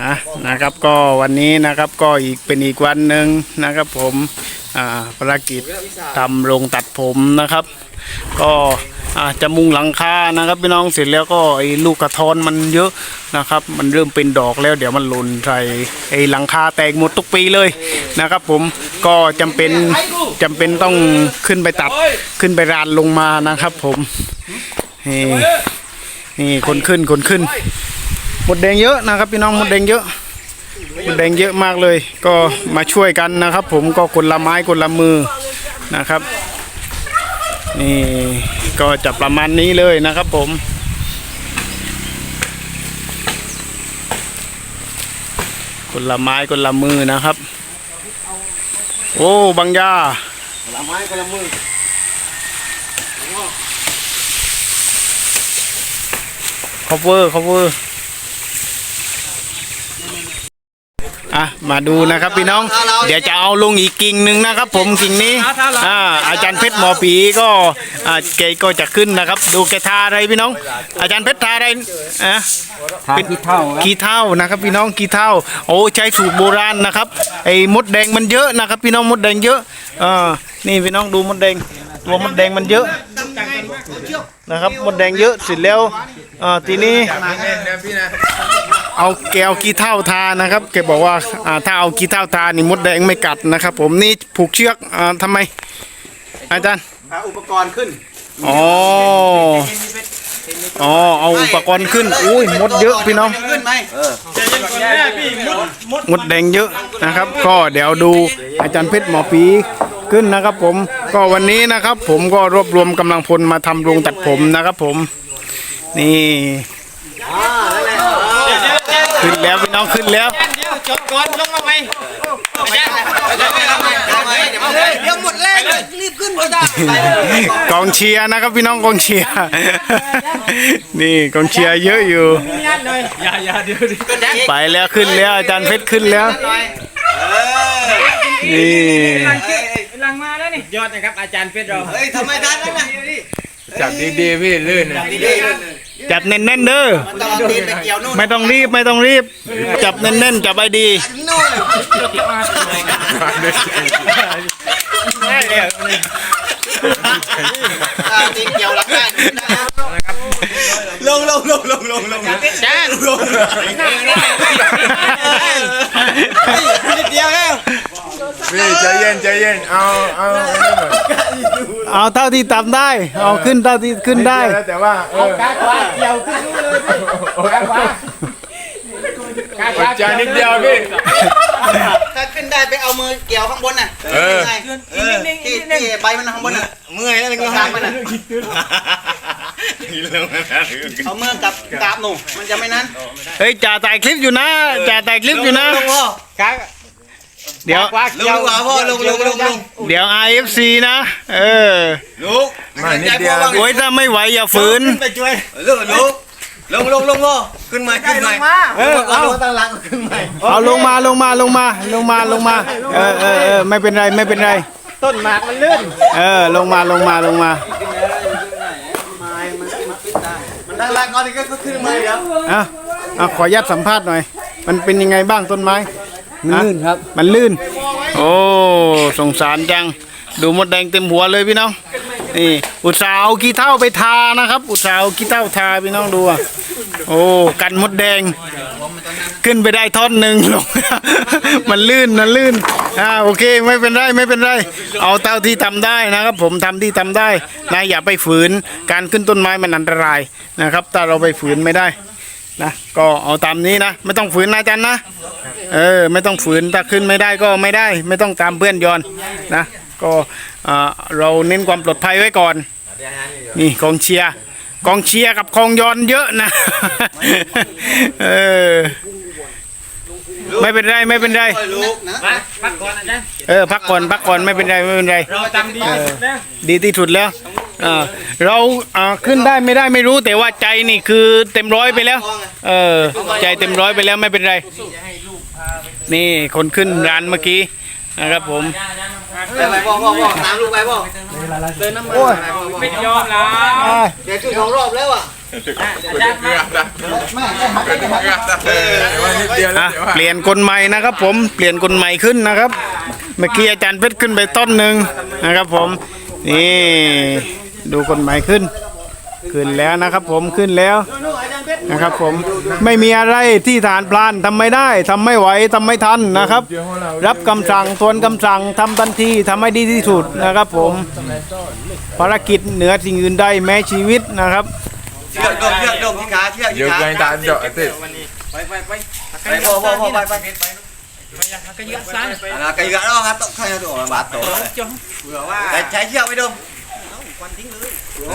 อะนะครับก็วันนี้นะครับก็อีกเป็นอีกวันหนึ่งนะครับผมอ่าภารกิจทำโรงตัดผมนะครับ ก็อาจะมุงหลังคานะครับพี่น้องเสร็จแล้วก็ไอ้ลูกกระท้อนมันเยอะนะครับ มันเริ่มเป็นดอกแล้วเดี๋ยวมันหล่นใส่ไอ้หลังคาแตกหมดทุกปีเลยนะครับ ผมก็จำเป็นจำเป็นต้องขึ้นไปตัดขึ้นไปรานลงมานะครับ ผมนี่นี่คนขึ้นคนขึ้น หมดแดงเยอะนะครับพี่น้องหมดแดงเยอะหมดแดงเยอะมากเลย ก็มาช่วยกันนะครับ ผมก็คนละไม้คนละมือนะครับนี่ก็จะประมาณนี้เลยนะครับผมคนละไม้คนละมือนะครับ โอ้บางยาละไม้คนละมือ cover cover อ่ะมาดูนะครับพี่น้อง เดี๋ยวจะเอาลงอีกกิ่งหนึ่งนะครับ ผมกิ่งนี้อ่าอาจารย์เพชรหมอปีก็อ่าแกก็จะขึ้นนะครับ ดูแกทาอะไรพี่น้อง อาจารย์เพชรทาอะไรอะทาขี้เท่าครับกี่เท่านะครับ พี่น้องกี่เท่า โอ้ใช้สูตรโบราณนะครับไอ้มดแดงมันเยอะนะครับ พี่น้องมดแดงเยอะอ่านี่พี่น้องดูมดแดงตัวมดแดงมันเยอะนะครับมดแดงเยอะเสร็จแล้วอ่าทีนี้ เอาแกวกี่เท่าทานะครับแกบอกว่าอ่าถ้าเอากี่เท่าทานี่มดแดงไม่กัดนะครับ ผมนี่ผูกเชือกอ่าทำไม อาจารย์เอาอุปกรณ์ขึ้นอ๋ออ๋อเอาอุปกรณ์ขึ้นอุ้ยมดเยอะพี่น้องขึ้นไหมเออมดแดงเยอะนะครับ ก็เดี๋ยวดูอาจารย์เพชรหมอปีขึ้นนะครับ ผมก็วันนี้นะครับ ผมก็รวบรวมกำลังพลมาทำโรงตัดผมนะครับ ผมนี่อ่านั่นแหละ ขึ้นแล้วพี่น้องขึ้นแล้วจบก่อนลงมาไหมเดี๋ยวหมดแรงเลยรีบขึ้นก็ได้กองเชียร์นะครับพี่น้องกองเชียร์นี่กองเชียร์เยอะอยู่อย่าอย่าเดี๋ยวดิไปแล้วขึ้นแล้วอาจารย์เพชรขึ้นแล้วนี่ลังมาแล้วนี่ยอดนะครับอาจารย์เพชรเราเฮ้ยทำไมทันนั่นน่ะจับดีๆพี่ลื่นนะดี จับแน่นๆเด้อๆมันต้องเอาตีนไปเกี่ยวนู่นไม่ต้องรีบไม่ต้องรีบ จับแน่นๆจับไปดีนู่นเอาตีนเกี่ยวหลังได้ลงลงลงลงลงลงจ้าลงนิดเดียวแล้ว พี่ใจเย็นใจเย็นเอาเอาเอาไม่หมดเอาเท่าที่ทำได้ เอาขึ้นเท่าที่ขึ้นได้แล้วแต่ว่าเออการว่าเกี่ยวขึ้นเลยการว่าการอว่าดใจนิดเดียวพี่ถ้าขึ้นได้ไปเอามือเกี่ยวข้างบนน่ะเออไงที่ที่ใบมันข้างบนน่ะเมื่อยแล้วก็ตามมันน่ะเอามือกับกาบหนูมันจะไม่นั้นเฮ้ยจ่าถ่ายคลิปอยู่นะจ่าถ่ายคลิปอยู่นะการ เดี๋ยว ว่าลงดีกว่าพ่อลงลงลงลงเดี๋ยว IFC นะ เออลูกมานิดเดียว โอ้ยถ้าไม่ไหวอย่าฝืน ไปช่วยลูกลูกลงลงลงพ่อขึ้นมาขึ้นมาเออเอาตั้งหลังขึ้นมาเอาลงมาลงมาลงมาลงมาลงมา เออเออเออไม่เป็นไรไม่เป็นไร ต้นหมากมันลื่นเออลงมาลงมาลงมามันตั้งหลังก่อนที่ก็ขึ้นมาเดี๋ยว อะอะขออนุญาตสัมภาษณ์หน่อย มันเป็นยังไงบ้างต้นไม้ มันลื่นครับ มันลื่น โอ้สงสารจัง ดูมดแดงเต็มหัวเลยพี่น้อง นี่ อุตสาห์เอาขี้เท่าไปทานะครับ อุตสาห์เอาขี้เท่าทาพี่น้องดูอะโอ้กันมดแดง ขึ้นไปได้ท่อนหนึ่งลง มันลื่นมันลื่น อ่าโอเคไม่เป็นไรไม่เป็นไร เอาเท่าที่ทำได้นะครับ ผมทำที่ทำได้นะอย่าไปฝืน การขึ้นต้นไม้มันอันตรายนะครับถ้าเราไปฝืนไม่ได้ นะก็เอาตามนี้นะ ไม่ต้องฝืนนะอาจารย์นะ เออ ไม่ต้องฝืนถ้าขึ้นไม่ได้ก็ไม่ได้ ไม่ต้องตามเพื่อนย้อนนะ ก็เอ่อเราเน้นความปลอดภัยไว้ก่อน นี่กองเชียร์กองเชียร์กับกองยอนเยอะนะ เออไม่เป็นไรไม่เป็นไรลูกนะมาพักก่อนอาจารย์เออพักก่อนพักก่อนไม่เป็นไรไม่เป็นไรเราจำดีที่สุดนะดีที่สุดแล้ว อ่าเราอ่าขึ้นได้ไม่ได้ไม่รู้แต่ว่าใจนี่คือเต็มร้อยไปแล้ว เออ ใจเต็มร้อยไปแล้วไม่เป็นไร นี่คนขึ้นร้านเมื่อกี้นะครับผม ไปไปพ่อพ่อพ่อตามลูกไปพ่อเดินน้ำมันไม่ยอมแล้วอ่าเดี๋ยวช่วยสองรอบแล้วอะเเดียวอะเดี๋ยวเปลี่ยนกลใหม่นะครับผมเปลี่ยนกลใหม่ขึ้นนะครับ เมื่อกี้อาจารย์เพชรขึ้นไปต้นหนึ่งนะครับผมนี่ ดูกลใหม่ขึ้น ขึ้นแล้วนะครับผมขึ้นแล้วนะครับผมไม่มีอะไรที่ฐานพลานทำไม่ได้ทำไม่ไหวทำไม่ทันนะครับ รับคำสั่งทวนคำสั่งทำทันทีทำให้ดีที่สุดนะครับผมภารกิจเหนือสิ่งอื่นใดแม้ชีวิตนะครับเชือกดมเชือกดมที่ขาเชือกเดี๋ยวที่ขากันตาเจาะติดไปพ่อพ่อพ่อไปไปอ่า cái gã đó hát tóc thay đồ là bát tổ cái trái ชือกไม่ดม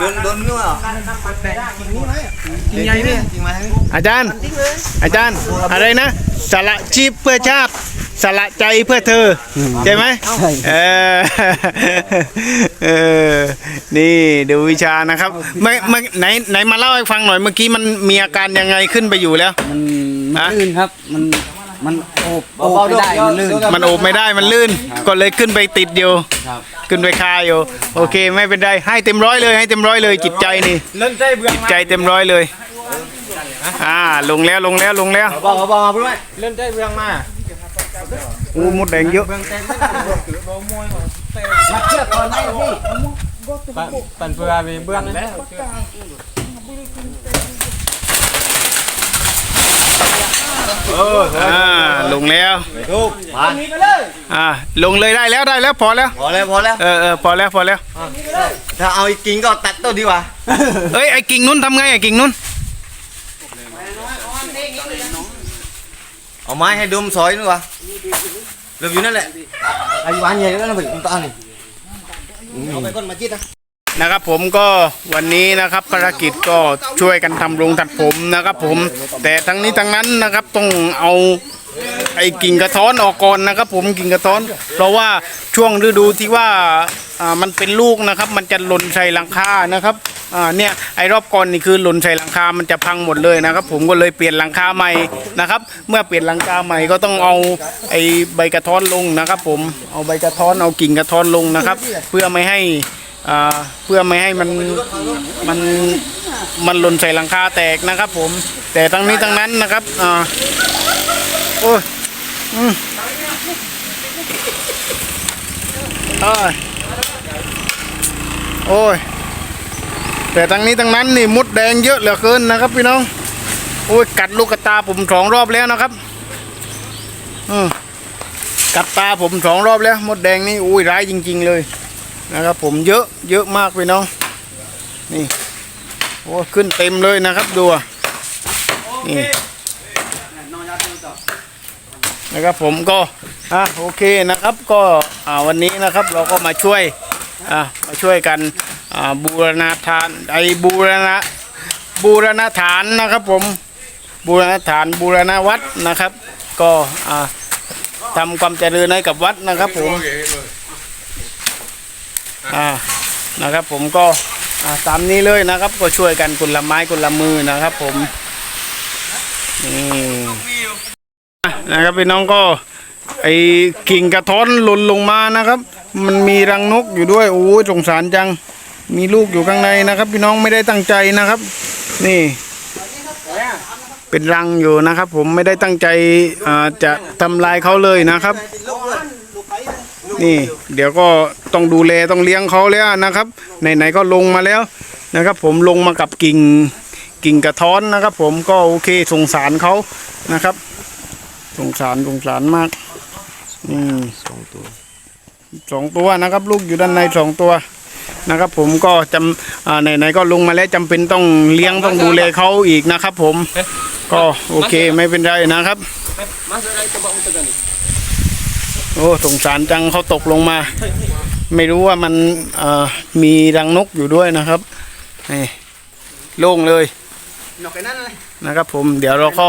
โดนโดนนู้นเหรอจริงไงเนี่ยจริงไหมอาจารย์ อาจารย์อะไรนะสละชีพเพื่อชาติสละใจเพื่อเธอใช่ไหมเออเออนี่ดูวิชานะครับไม่ไม่ไหนไหนมาเล่าให้ฟังหน่อยเมื่อกี้มันมีอาการยังไงขึ้นไปอยู่แล้ว มันฮะลื่นครับมัน มันโอบโอบไม่ได้มันลื่น มันโอบไม่ได้มันลื่น ก็เลยขึ้นไปติดอยู่ครับ ขึ้นไปคาอยู่ โอเคไม่เป็นไรให้เต็มร้อยเลยให้เต็มร้อยเลยจิตใจนี่เล่นใจเบื่อจิตใจเต็มร้อยเลย อ่าลงแล้วลงแล้วลงแล้วบอกบอกมาด้วยเล่นใจเบื่อมาอู้มดแดงเยอะมาเชือกก่อนได้พี่ปั่นเบื่อไปเบื่อแล้ว อ่าลงแล้วถูกมาอ่าลงเลยได้แล้วได้แล้วพอแล้ว พอแล้วพอแล้วเออเออพอแล้วพอแล้ว ถ้าเอาอีกกิ่งก็ตัดต้นดีกว่าเอ้ยไอ้กิ่งนู้นทำไงไอ้กิ่งนู้นเอาไม้ให้ดมซอยดีกว่าเริ่มอยู่นั่นแหละไอ้วันใหญ่แล้วนะพี่ตานี่เอาไปก้นมาจิตนะ นะครับผมก็วันนี้นะครับภารกิจก็ช่วยกันทำโรงตัดผมนะครับผมแต่ทั้งนี้ทั้งนั้นนะครับต้องเอาไอ้กิ่งกระท้อนออกก่อนนะครับ ผมกิ่งกระท้อน เพราะว่าช่วงฤดูที่ว่าอ่ามันเป็นลูกนะครับ มันจะหล่นใส่หลังคานะครับอ่าเนี่ยไอ้รอบก่อนนี่คือหล่นใส่หลังคา มันจะพังหมดเลยนะครับ ผมก็เลยเปลี่ยนหลังคาใหม่นะครับ เมื่อเปลี่ยนหลังคาใหม่ก็ต้องเอาไอ้ใบกระท้อนลงนะครับ ผมเอาใบกระท้อนเอากิ่งกระท้อนลงนะครับ เพื่อไม่ให้ อ่าเพื่อไม่ให้มันมันมันหล่นใส่หลังคาแตกนะครับ ผม แต่ทั้งนี้ทั้งนั้นนะครับอ่าโอ้ยอืมโอ้ยโอ้ยแต่ทั้งนี้ทั้งนั้นนี่มุดแดงเยอะเหลือเกินนะครับพี่น้องโอ้ยกัดลูกกระตาผมสองรอบแล้วนะครับอืมกัดตาผมสองรอบแล้วมดแดงนี่อุ้ยร้ายจริง ๆ เลย นะครับผมเยอะเยอะมากพี่น้อง นี่โอ้ยขึ้นเต็มเลยนะครับดูอะนี่นะครับผมก็อะโอเคนะครับก็อ่าวันนี้นะครับเราก็มาช่วยอะมาช่วยกันอ่าบูรณาทานไอบูรณะบูรณฐานนะครับผมบูรณฐานบูรณวัดนะครับ ก็อ่าทำความเจริญให้กับวัดนะครับผม อ่า นะครับ ผมก็ตามนี้เลยนะครับ ก็ช่วยกันคนละไม้คนละมือนะครับ ผมนี่อะนะครับพี่น้องก็ไอ้กิ่งกระท้อนหล่นลงมานะครับ มันมีรังนกอยู่ด้วยโอ้ยสงสารจัง มีลูกอยู่ข้างในนะครับ พี่น้องไม่ได้ตั้งใจนะครับ นี่ เป็นรังอยู่นะครับ ผมไม่ได้ตั้งใจจะทำลายเขาเลยนะครับ นี่ เดี๋ยวก็ต้องดูแลต้องเลี้ยงเขาแล้วนะครับไหนๆก็ลงมาแล้วนะครับ ผมลงมากับกิ่งกิ่งกระท้อนนะครับ ผมก็โอเคสงสารเขานะครับสงสารสงสารมากนี่สองตัวสองตัวนะครับ ลูกอยู่ด้านในสองตัวนะครับ ผมก็จำอ่าไหนๆก็ลงมาแล้วจำเป็นต้องเลี้ยงต้องดูแลเขาอีกนะครับ ผมก็โอเคไม่เป็นไรนะครับ โอ้สงสารจังเขาตกลงมา ไม่รู้ว่ามันมีรังนกอยู่ด้วยนะครับนี่โล่งเลยนกนั่นเลยนะครับ ผมเดี๋ยวเราก็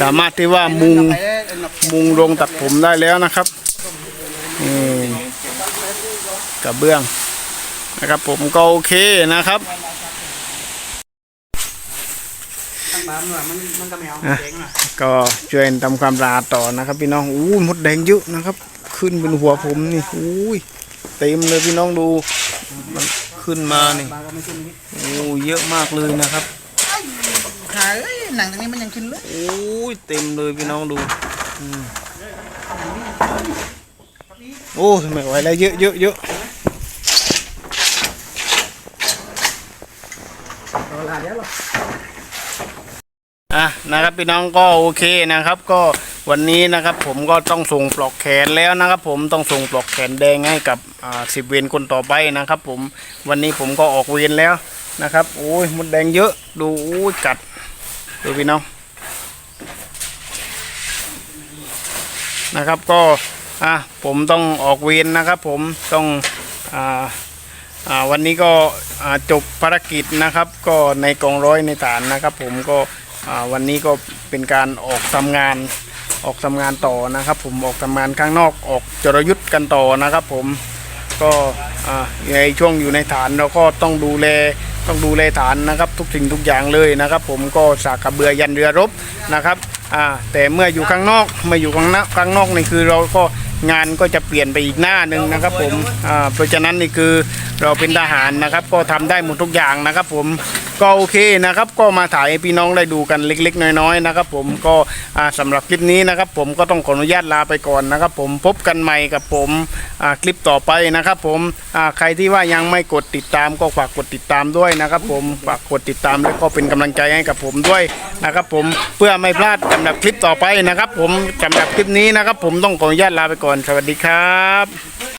สามารถที่ว่ามุงมุงโรงตัดผมได้แล้วนะครับนี่กระเบื้องนะครับ ผมก็โอเคนะครับก็แมวอะก็ช่วยทำความสะอาดต่อนะครับ พี่น้องอู้มดแดงเยอะนะครับ ขึ้นบนหัวผมนี่อู้ยเต็มเลยพี่น้องดู มันขึ้นมานี่โอ้เยอะมากเลยนะครับหาเอ้ยหนังตรงนี้มันยังขึ้นเลยโอ้ยเต็มเลยพี่น้องดูอืมโอ้ยไม่ไหวแล้วเยอะเยอะเยอะเอาละเดี๋ยวเราอะนะครับพี่น้องก็โอเคนะครับก็ วันนี้นะครับผมก็ต้องส่งปลอกแขนแล้วนะครับ ผมต้องส่งปลอกแขนแดงให้กับสิบเวรคนต่อไปนะครับ ผมวันนี้ผมก็ออกเวรแล้วนะครับโอ้ยมดแดงเยอะดูโอ้ยกัดดูพี่น้องนะครับก็อะผมต้องออกเวรนะครับ ผมต้องอ่าอ่าวันนี้ก็จบภารกิจนะครับ ก็ในกองร้อยในฐานนะครับ ผมก็อ่าวันนี้ก็เป็นการออกทำงาน ออกทำงานต่อนะครับ ผมออกทำงานข้างนอกออกจรยุทธ์กันต่อนะครับ ผมก็ในช่วงอยู่ในฐานเราก็ต้องดูแลต้องดูแลฐานนะครับทุกสิ่งทุกอย่างเลยนะครับ ผมก็สากกระเบือยันเรือรบนะครับแต่เมื่ออยู่ข้างนอกเมื่ออยู่ข้างนอกข้างนอกนี่คือเราก็งานก็จะเปลี่ยนไปอีกหน้าหนึ่งนะครับ ผมเพราะฉะนั้นนี่คือเราเป็นทหารนะครับ ก็ทำได้หมดทุกอย่างนะครับ ผม ก็โอเคนะครับ ก็มาถ่ายให้พี่น้องได้ดูกันเล็ก ๆ น้อยๆนะครับ ผมก็อ่าสำหรับคลิปนี้นะครับ ผมก็ต้องขออนุญาตลาไปก่อนนะครับ ผมพบกันใหม่กับผมคลิปต่อไปนะครับ ผมใครที่ว่ายังไม่กดติดตามก็ฝากกดติดตามด้วยนะครับ ผมฝากกดติดตามแล้วก็เป็นกำลังใจให้กับผมด้วยนะครับ ผมเพื่อไม่พลาดสำหรับคลิปต่อไปนะครับ ผมสำหรับคลิปนี้นะครับ ผมต้องขออนุญาตลาไปก่อนสวัสดีครับ